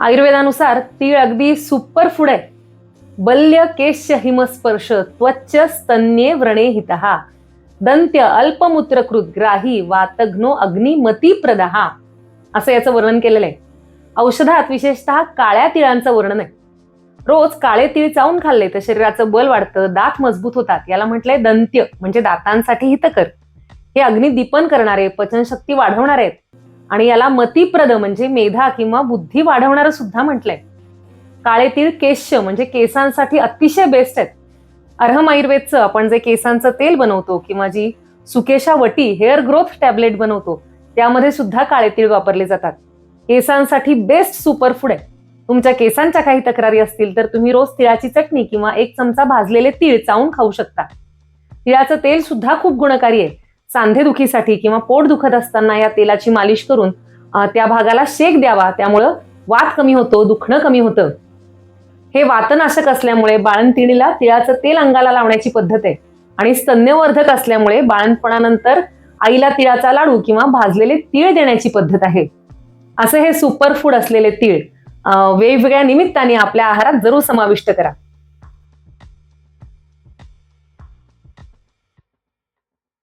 आयुर्वेदानुसार तीळ अगदी super food आहे. बल्य केश हिमस्पर्श त्वच स्तन्ये व्रणे हितहा. दंत्य अल्पमूत्रकृत ग्राही वातघ्नो अग्निमती प्रदहा असं याचं वर्णन केलेलं आहे. औषधात विशेषतः काळ्या तिळांचं वर्णन आहे. रोज काळे तीळ चावून खाल्ले तर शरीराचं बल वाढतं दात मजबूत होतात. याला म्हटलंय दंत्य म्हणजे दातांसाठी हितकर. हे अग्निदीपन करणारे पचनशक्ती वाढवणारे आहेत. आणि याला मतिप्रद म्हणजे मेधा किंवा बुद्धी वाढवणारं सुद्धा म्हटलंय. काळे तीळ केश्य म्हणजे केसांसाठी अतिशय बेस्ट आहेत. अर्हम आयुर्वेदचं आपण जे केसांचं तेल बनवतो किंवा जी Sukesha Vati hair growth tablet बनवतो त्यामध्ये सुद्धा काळे तीळ वापरले जातात. केसांसाठी बेस्ट सुपरफूड आहे. तुमच्या केसांच्या काही तक्रारी असतील तर तुम्ही रोज तिळाची चटणी किंवा एक चमचा भाजलेले तीळ चावून खाऊ शकता. तिळाचं तेल सुद्धा खूप गुणकारी आहे. सांधेदुखीसाठी किंवा पोट दुखत असताना या तेलाची मालिश करून त्या भागाला शेक द्यावा. त्यामुळं वात कमी होतो दुखणं कमी होतं. हे वातनाशक असल्यामुळे बाळंतिणीला तिळाचं तेल अंगाला लावण्याची पद्धत आहे. आणि स्तन्यवर्धक असल्यामुळे बाळंतपणानंतर आईला तिळाचा लाडू किंवा भाजलेले तीळ देण्याची पद्धत आहे. असे हे सुपर फूड असलेले तीळ वेगवेगळ्या निमित्ताने आपल्या आहारात जरूर समाविष्ट करा.